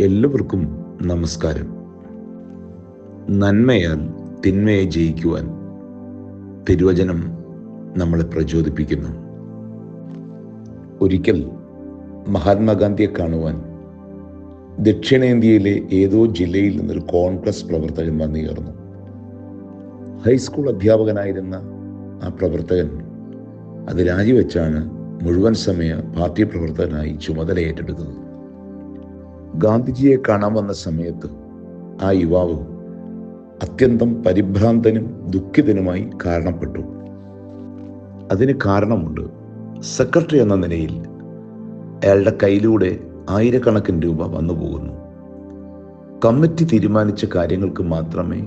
എല്ലാവർക്കും നമസ്കാരം. നന്മയാൽ തിന്മയെ ജയിക്കുവാൻ തിരുവചനം നമ്മളെ പ്രചോദിപ്പിക്കുന്നു. ഒരിക്കൽ മഹാത്മാഗാന്ധിയെ കാണുവാൻ ദക്ഷിണേന്ത്യയിലെ ഏതോ ജില്ലയിൽ നിന്നൊരു കോൺഗ്രസ് പ്രവർത്തകൻ വന്നുയർന്നു ഹൈസ്കൂൾ അധ്യാപകനായിരുന്ന ആ പ്രവർത്തകൻ അത് രാജിവെച്ചാണ് മുഴുവൻ സമയ പാർട്ടി പ്രവർത്തകനായി ചുമതല ഏറ്റെടുത്തത് ഗാന്ധിജിയെ കാണാൻ വന്ന സമയത്ത് ആ യുവാവ് അത്യന്തം പരിഭ്രാന്തനും ദുഃഖിതനുമായി കാരണപ്പെട്ടു. അതിന് കാരണമുണ്ട്. സെക്രട്ടറി എന്ന നിലയിൽ അയാളുടെ കയ്യിലൂടെ ആയിരക്കണക്കിന് രൂപ വന്നു പോകുന്നു. കമ്മിറ്റി തീരുമാനിച്ച കാര്യങ്ങൾക്ക് മാത്രമേ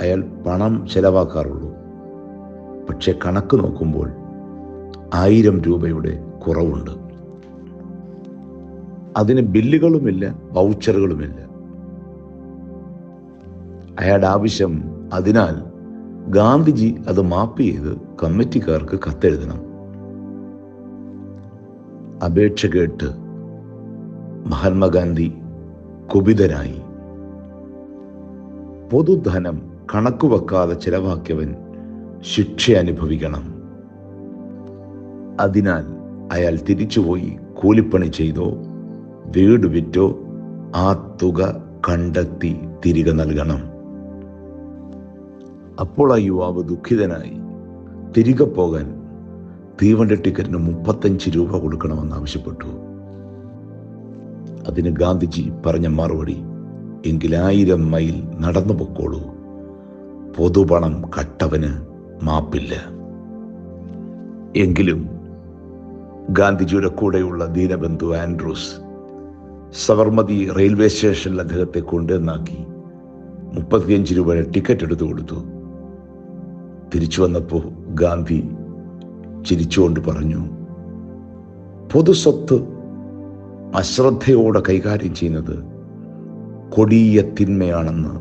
അയാൾ പണം ചെലവാക്കാറുള്ളൂ. പക്ഷെ കണക്ക് നോക്കുമ്പോൾ ആയിരം രൂപയുടെ കുറവുണ്ട്. അതിന് ബില്ലുകളുമില്ല വൗച്ചറുകളുമില്ല. അയാളുടെ ആവശ്യം അതിനാൽ ഗാന്ധിജി അത് മാപ്പ് ചെയ്ത് കമ്മിറ്റിക്കാർക്ക് കത്തെഴുതണം. അപേക്ഷ കേട്ട് മഹാത്മാഗാന്ധി കുപിതനായി. പൊതുധനം കണക്കുവെക്കാതെ ചെലവാക്കിയവൻ ശിക്ഷ അനുഭവിക്കണം. അതിനാൽ അയാൾ തിരിച്ചുപോയി കൂലിപ്പണി ചെയ്തോ വീട് വിറ്റോ ആ തുക കണ്ടെത്തി തിരികെ നൽകണം. അപ്പോൾ ആ യുവാവ് ദുഃഖിതനായി. തിരികെ പോകാൻ തീവണ്ടി ടിക്കറ്റിന് മുപ്പത്തഞ്ച് രൂപ കൊടുക്കണമെന്ന് ആവശ്യപ്പെട്ടു. അതിന് ഗാന്ധിജി പറഞ്ഞ മറുപടി എങ്കിലായിരം മൈൽ നടന്നു പൊക്കോളൂ. പൊതുപണം കട്ടവന് മാപ്പില്ല. എങ്കിലും ഗാന്ധിജിയുടെ കൂടെയുള്ള ദീനബന്ധു ആൻഡ്രൂസ് സബർമതി റെയിൽവേ സ്റ്റേഷനിൽ അദ്ദേഹത്തെ കൊണ്ടുവന്നാക്കി. മുപ്പത്തിയഞ്ച് രൂപയുടെ ടിക്കറ്റ് എടുത്തു കൊടുത്തു. തിരിച്ചു വന്നപ്പോൾ ഗാന്ധി ചിരിച്ചുകൊണ്ട് പറഞ്ഞു പൊതുസ്വത്ത് അശ്രദ്ധയോടെ കൈകാര്യം ചെയ്യുന്നത് കൊടിയ തിന്മയാണെന്ന്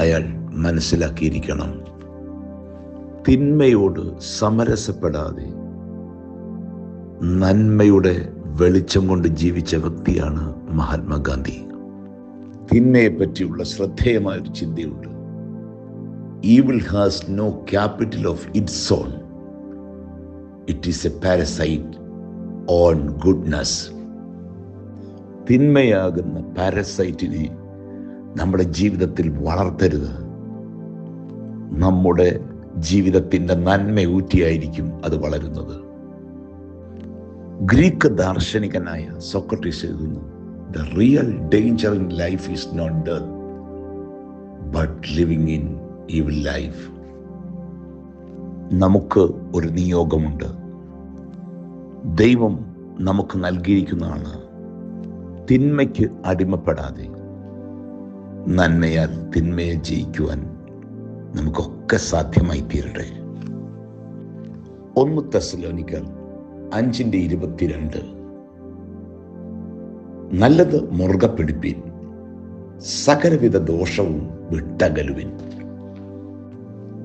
അയാൾ മനസ്സിലാക്കിയിരിക്കണം. തിന്മയോട് സമരസപ്പെടാതെ നന്മയുടെ വെളിച്ചം കൊണ്ട് ജീവിച്ച വ്യക്തിയാണ് മഹാത്മാഗാന്ധി. തിന്മയെ പറ്റിയുള്ള ശ്രദ്ധേയമായ ഒരു ചിന്തയുണ്ട്. Evil has no capital of its own it is a parasite on goodness തിന്മയാകുന്ന പാരസൈറ്റിനെ നമ്മുടെ ജീവിതത്തിൽ വളർത്തരുത്. നമ്മുടെ ജീവിതത്തിന്റെ നന്മ ഊറ്റിയായിരിക്കും അത് വളരുന്നത്. ഗ്രീക്ക് ദാർശനികനായ സോക്രട്ടീസ് എഴുതുന്നു the real danger in life is not death but living in evil life നമുക്ക് ഒരു നിയോഗമുണ്ട്. ദൈവം നമുക്ക് നൽകിയിരിക്കുന്നതാണ് തിന്മയ്ക്ക് അടിമപ്പെടാതെ നന്മയാൽ തിന്മയെ ജയിക്കുവാൻ നമുക്കൊക്കെ സാധ്യമായി തീരട്ടെ ഒന്ന് തെസലോനിക്കൽ അഞ്ചിന്റെ ഇരുപത്തിരണ്ട്. നല്ലത് മുറുകെ പിടിപ്പിൻ. സകലവിധ ദോഷവും വിട്ടകലുവിൻ.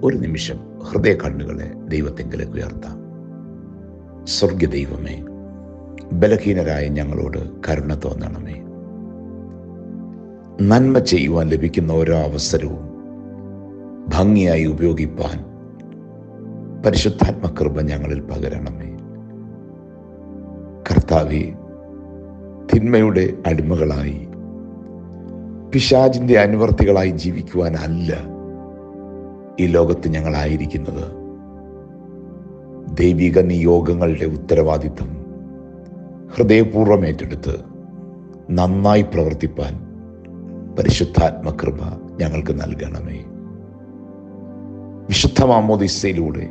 ഒരു നിമിഷം ഹൃദയ കണ്ണുകളെ ദൈവത്തെങ്കിലേക്ക് ഉയർത്താം. സ്വർഗ ദൈവമേ ബലഹീനരായ ഞങ്ങളോട് കരുണ തോന്നണമേ. നന്മ ചെയ്യുവാൻ ലഭിക്കുന്ന ഓരോ അവസരവും ഭംഗിയായി ഉപയോഗിപ്പാൻ പരിശുദ്ധാത്മകൃപ ഞങ്ങളിൽ പകരണമേ. കർത്താവെ തിന്മയുടെ അടിമകളായി. പിശാജിന്റെ അനുവർത്തികളായി ജീവിക്കുവാനല്ല ഈ ലോകത്ത് ഞങ്ങളായിരിക്കുന്നത്. ദൈവിക നിയോഗങ്ങളുടെ ഉത്തരവാദിത്വം ഹൃദയപൂർവം ഏറ്റെടുത്ത് നന്നായി പ്രവർത്തിപ്പാൻ പരിശുദ്ധാത്മകൃപ ഞങ്ങൾക്ക് നൽകണമേ. വിശുദ്ധ മാമോദിസയിലൂടെ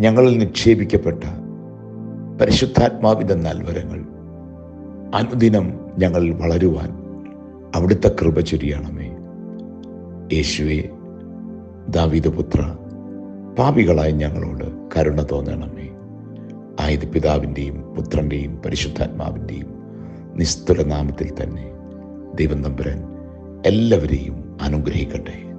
ഞങ്ങളിൽ നിക്ഷേപിക്കപ്പെട്ട പരിശുദ്ധാത്മാവിന്റെ നൽവരങ്ങൾ അനുദിനം ഞങ്ങൾ വളരുവാൻ അവിടുത്തെ കൃപ ചൊരിയണമേ. യേശുവെ ദാവിദപുത്ര പാപികളായ ഞങ്ങളോട് കരുണ തോന്നണമേ. ആയത് പിതാവിന്റെയും പുത്രന്റെയും പരിശുദ്ധാത്മാവിന്റെയും നിസ്തുല നാമത്തിൽ തന്നെ ദൈവം തമ്പുരാൻ എല്ലാവരെയും അനുഗ്രഹിക്കട്ടെ.